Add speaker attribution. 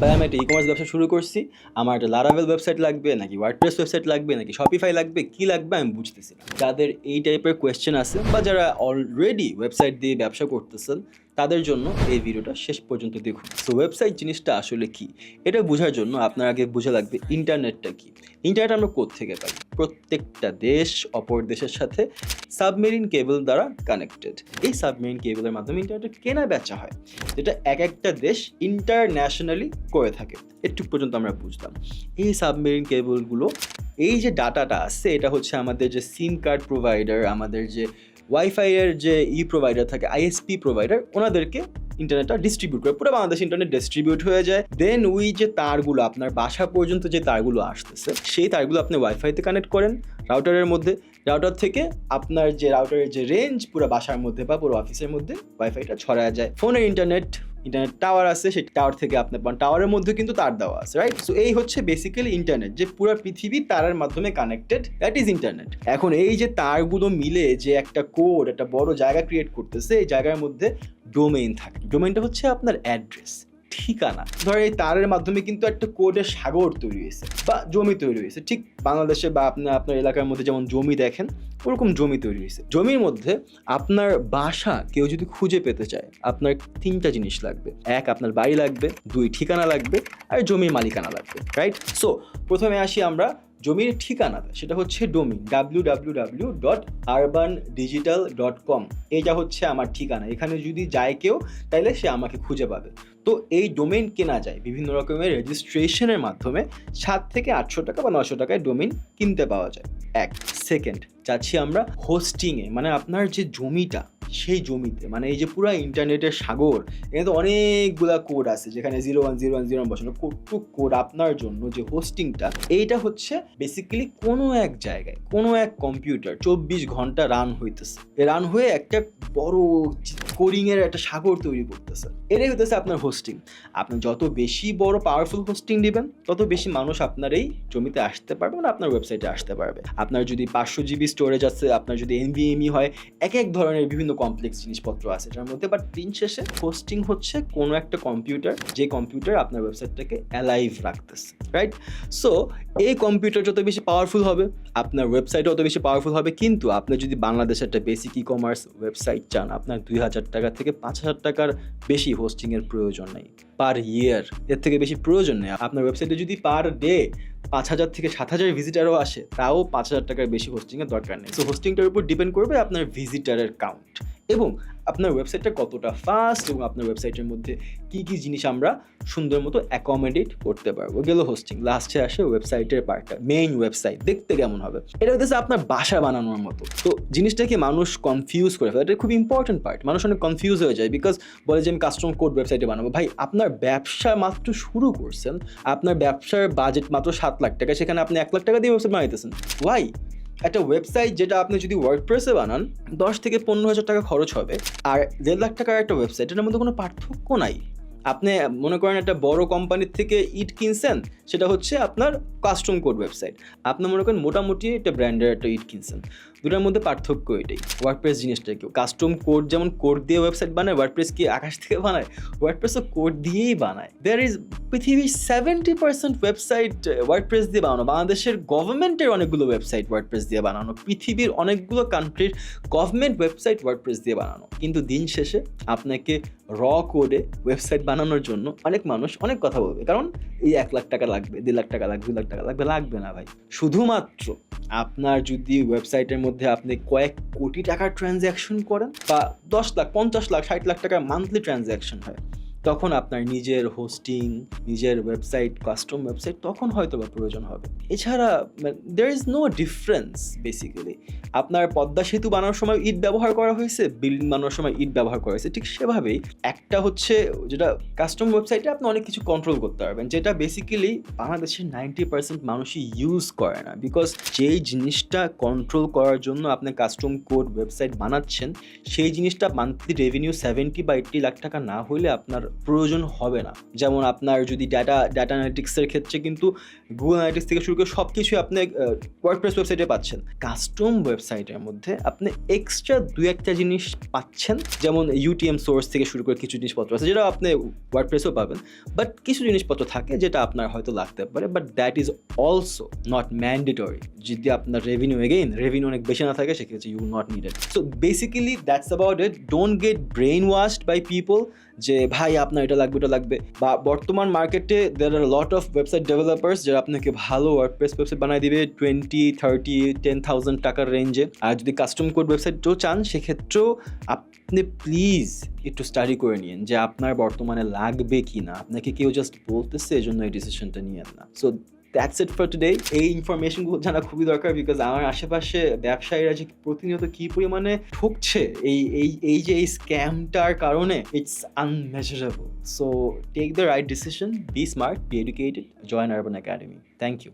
Speaker 1: ভাই, আমি একটা ই কমার্স ব্যবসা শুরু করছি। আমার একটা লারাভেল ওয়েবসাইট লাগবে, নাকি ওয়ার্ডপ্রেস ওয়েবসাইট লাগবে, নাকি শপিফাই লাগবে, কি লাগবে আমি বুঝতেছি যাদের এই টাইপের কোয়েশ্চেন আছে, বা যারা অলরেডি ওয়েবসাইট দিয়ে ব্যবসা করতেছেন, তাদের জন্য এই ভিডিওটা শেষ পর্যন্ত দেখুন। তো ওয়েবসাইট জিনিসটা আসলে কি? এটা বোঝার জন্য আপনার আগে বোঝা লাগবে ইন্টারনেটটা কি? ইন্টারনেট আমরা থেকে পাই? প্রত্যেকটা দেশ অপর দেশের সাথে সাবমেরিন কেবল দ্বারা কানেক্টেড। এই সাবমেরিন কেবলের মাধ্যমে ইন্টারনেট কেনা বেচা হয়, যেটা এক একটা দেশ ইন্টারন্যাশনালি করে থাকে। একটু পর্যন্ত আমরা বুঝলাম। এই সাবমেরিন কেবলগুলো, এই যে ডাটাটা আছে, এটা হচ্ছে আমাদের যে সিম কার্ড প্রোভাইডার আমাদের যে ওয়াইফাইয়ের যে ই প্রোভাইডার থাকে আইএসপি প্রোভাইডার ওনাদেরকে ইন্টারনেটটা ডিস্ট্রিবিউট করে, পুরো বাংলাদেশ ইন্টারনেট ডিস্ট্রিবিউট হয়ে যায়। দেন ওই যে তারগুলো, আপনার বাসা পর্যন্ত যে তারগুলো আসতেছে, সেই তারগুলো আপনি ওয়াইফাইতে কানেক্ট করেন রাউটারের মধ্যে। রাউটার থেকে আপনার যে রাউটারের যে রেঞ্জ পুরো বাসার মধ্যে বা পুরো অফিসের মধ্যে ওয়াইফাইটা ছড়া যায়। ফোনের ইন্টারনেট ইন্টারনেট টাওয়ার আছে, সেই টাওয়ার থেকে আপনার পান টাওয়ারের মধ্যে কিন্তু তার দেওয়া আছে রাইট সো এই হচ্ছে বেসিক্যালি ইন্টারনেট যে পুরো পৃথিবী তারের মাধ্যমে কানেক্টেড দ্যাট ইজ ইন্টারনেট এখন এই যে তারগুলো মিলে যে একটা কোড একটা বড় জায়গা ক্রিয়েট করতেছে, এই জায়গার মধ্যে ডোমেইন থাকে। ডোমেইনটা হচ্ছে আপনার অ্যাড্রেস ঠিকানা। ধর এই তারের মাধ্যমে কিন্তু একটা কোডের সাগর তৈরি হয়েছে বা জমি তৈরি হয়েছে। ঠিক বাংলাদেশে বা আপনার আপনার এলাকার মধ্যে যেমন জমি দেখেন, ওরকম জমি তৈরি হয়েছে। জমির মধ্যে আপনার বাসা কেউ যদি খুঁজে পেতে চায়, আপনার তিনটা জিনিস লাগবে। এক, আপনার বাড়ি লাগবে। দুই, ঠিকানা লাগবে। আর জমির মালিকানা লাগবে রাইট সো প্রথমে আসি আমরা জমির ঠিকানাটা সেটা হচ্ছে domain W W W dot Urban Digital dot com এটা হচ্ছে আমার ঠিকানা। এখানে যদি যায় কেউ তাহলে সে আমাকে খুঁজে পাবে। তো এই ডোমেন কেনা যায়, বিভিন্ন রকমের রেজিস্ট্রেশনের মাধ্যমে সাত থেকে আটশো টাকা বা নশো টাকায় ডোমেন কিনতে পাওয়া যায়। এক সেকেন্ড যাচ্ছি আমরা হোস্টিংয়ে মানে আপনার যে জমিটা, সেই জমিতে মানে এই যে পুরো ইন্টারনেটের সাগর, এখানে তো অনেকগুলা কোড আছে, যেখানে zero one zero one zero one বসানো। টু কোড আপনার জন্য যে হোস্টিংটা এইটা হচ্ছে বেসিক্যালি কোনো এক জায়গায়, কোনো এক কম্পিউটার চব্বিশ ঘণ্টা রান হইতেছে। রান হয়ে একটা বড় কোডিং এর একটা সাগর তৈরি করতেছে। এটাই হইতেছে আপনার হোস্টিং আপনি যত বেশি বড় পাওয়ারফুল হোস্টিং দিবেন, তত বেশি মানুষ আপনার এই জমিতে আসতে পারবে মানে আপনার ওয়েবসাইটে আসতে পারবে। আপনার যদি পাঁচশো জিবি স্টোরেজ আছে, আপনার যদি এনভিএমই হয়, এক এক ধরনের বিভিন্ন কমপ্লেক্স জিনিসপত্র আছে, যার মধ্যে বাট দিন শেষে হোস্টিং হচ্ছে কোনো একটা কম্পিউটার যে কম্পিউটার আপনার ওয়েবসাইটটাকে অ্যালাইভ রাখতেছে রাইট সো এই কম্পিউটার যত বেশি পাওয়ারফুল হবে, আপনার ওয়েবসাইটও অত বেশি পাওয়ারফুল হবে, কিন্তু আপনি যদি বাংলাদেশের একটা বেসিক ই কমার্স ওয়েবসাইট চান, আপনার দুই হাজার টাকা থেকে পাঁচ হাজার টাকার বেশি হোস্টিংয়ের প্রয়োজন নেই পার ইয়ার এর থেকে বেশি প্রয়োজন নেই। আপনার ওয়েবসাইটে যদি পার ডে পাঁচ হাজার থেকে সাত হাজার ভিজিটারও আসে, তাও পাঁচ হাজার টাকার বেশি হোস্টিংয়ের দরকার নেই। সো হোস্টিংটার উপর ডিপেন্ড করবে আপনার ভিজিটারের কাউন্ট এবং আপনার ওয়েবসাইটটা কতটা ফাস্ট এবং আপনার ওয়েবসাইটের মধ্যে কী কী জিনিস আমরা সুন্দর মতো অ্যাকোমোডেট করতে পারব? গেলো হোস্টিং লাস্টে আসে ওয়েবসাইটের পার্টটা মেইন ওয়েবসাইট দেখতে কেমন হবে? এটা হচ্ছে আপনার বাসা বানানোর মতো। তো জিনিসটাকে মানুষ কনফিউজ করে ফেলে। এটা খুব ইম্পর্টেন্ট পার্ট মানুষ অনেক কনফিউজ হয়ে যায় বিকজ বলে যে আমি কাস্টম কোড ওয়েবসাইটে বানাবো। ভাই, আপনার ব্যবসা মাত্র শুরু করছেন। আপনার ব্যবসার বাজেট মাত্র সাত লাখ টাকা। সেখানে আপনি এক লাখ টাকা দিয়ে ওয়েবসাইট বানাইতেছেন। ওয়াই একটা ওয়েবসাইট যেটা আপনি যদি ওয়ার্ডপ্রেসে বানান, দশ থেকে পনেরো হাজার টাকা খরচ হবে। আর দেড় লাখ টাকার একটা ওয়েবসাইট এটার মধ্যে কোনো পার্থক্য নাই। আপনি মনে করেন একটা বড় কোম্পানির থেকে ইট কিনছেন, সেটা হচ্ছে আপনার কাস্টম কোড ওয়েবসাইট আপনি মনে করেন মোটামুটি একটা ব্র্যান্ডের একটা ইট কিনছেন। দুটার মধ্যে পার্থক্য এটাই। ওয়ার্ডপ্রেস জিনিসটা কেউ কাস্টম কোড যেমন কোড দিয়ে ওয়েবসাইট বানায় ওয়ার্ডপ্রেস কি আকাশ থেকে বানায়? ওয়ার্ডপ্রেসও কোড দিয়েই বানায়। দেয়ার ইজ পৃথিবীর সেভেন্টি পার্সেন্ট ওয়েবসাইট ওয়ার্ডপ্রেস দিয়ে বানানো। বাংলাদেশের গভর্নমেন্টের অনেকগুলো ওয়েবসাইট ওয়ার্ডপ্রেস দিয়ে বানানো। পৃথিবীর অনেকগুলো কান্ট্রির গভর্নমেন্ট ওয়েবসাইট ওয়ার্ডপ্রেস দিয়ে বানানো। কিন্তু দিন শেষে আপনাকে র কোডে ওয়েবসাইট বানানোর জন্য অনেক মানুষ অনেক কথা বলবে। কারণ এই এক লাখ টাকা লাগবে, দেড় লাখ টাকা লাগবে দু লাখ টাকা লাগবে লাগবে না ভাই। শুধুমাত্র আপনার যদি ওয়েবসাইটের মধ্যে আপনি কয়েক কোটি টাকার ট্রানজ্যাকশন করেন বা দশ লাখ, পঞ্চাশ লাখ, ষাট লাখ টাকার মান্থলি ট্রানজ্যাকশন হয় তখন আপনার নিজের হোস্টিং নিজের ওয়েবসাইট কাস্টম ওয়েবসাইট তখন হয়তো বা প্রয়োজন হবে। এছাড়া there is no difference basically আপনার পদ্মা সেতু বানানোর সময় ইট ব্যবহার করা হয়েছে বিল্ডিং বানানোর সময় ইট ব্যবহার করা হয়েছে, ঠিক সেভাবেই। একটা হচ্ছে, যেটা কাস্টম ওয়েবসাইটে আপনি অনেক কিছু কন্ট্রোল করতে পারবেন, যেটা বেসিক্যালি বাংলাদেশের নাইনটি পার্সেন্ট মানুষই ইউজ করে না। বিকজ যেই জিনিসটা কন্ট্রোল করার জন্য আপনি কাস্টম কোড ওয়েবসাইট বানাচ্ছেন, সেই জিনিসটা মান্থলি রেভিনিউ সেভেন্টি বা এইট্টি লাখ টাকা না হলে আপনার প্রয়োজন হবে না। যেমন আপনার যদি ডাটা ডাটা অ্যানালিটিক্সের ক্ষেত্রে কিন্তু গুগল অ্যানালিটিক্স থেকে শুরু করে সব কিছুই আপনি ওয়ার্ডপ্রেস ওয়েবসাইটে পাচ্ছেন। কাস্টম ওয়েবসাইটের মধ্যে আপনি এক্সট্রা দু একটা জিনিস পাচ্ছেন। যেমন ইউটিএম সোর্স থেকে শুরু করে কিছু জিনিসপত্র আছে, যেটা আপনি ওয়ার্ডপ্রেসও পাবেন। বাট কিছু জিনিসপত্র থাকে যেটা আপনার হয়তো লাগতে পারে but that is also not mandatory যদি আপনার রেভিনিউ এগেইন রেভিনিউ অনেক বেশি না থাকে, সেক্ষেত্রে you not needed so basically that's about it don't get brain washed by people যে, ভাই, আপনার এটা লাগবে এটা লাগবে। বা বর্তমান মার্কেটে there are lot of website developers যারা আপনাকে ভালো ওয়ার্ডপ্রেস ওয়েবসাইট বানিয়ে দিবে টোয়েন্টি থার্টি টেন থাউজেন্ড টাকার রেঞ্জে আর যদি কাস্টম কোড ওয়েবসাইটও চান, সেক্ষেত্রেও আপনি প্লিজ একটু স্টাডি করে নিন যে, আপনার বর্তমানে লাগবে কি না আপনাকে কেউ জাস্ট বলতেছে, এজন্য এই ডিসিশনটা নিয়েন না। So that's it for today এই ইনফরমেশনগুলো জানা খুবই দরকার বিকজ আমার আশেপাশে ব্যবসায়ীরা যে প্রতিনিয়ত কি পরিমাণে ঠকছে, এই এই এই যে এই স্ক্যামটার কারণে it's unmeasurable so take the right decision be smart be educated join Urban Academy thank you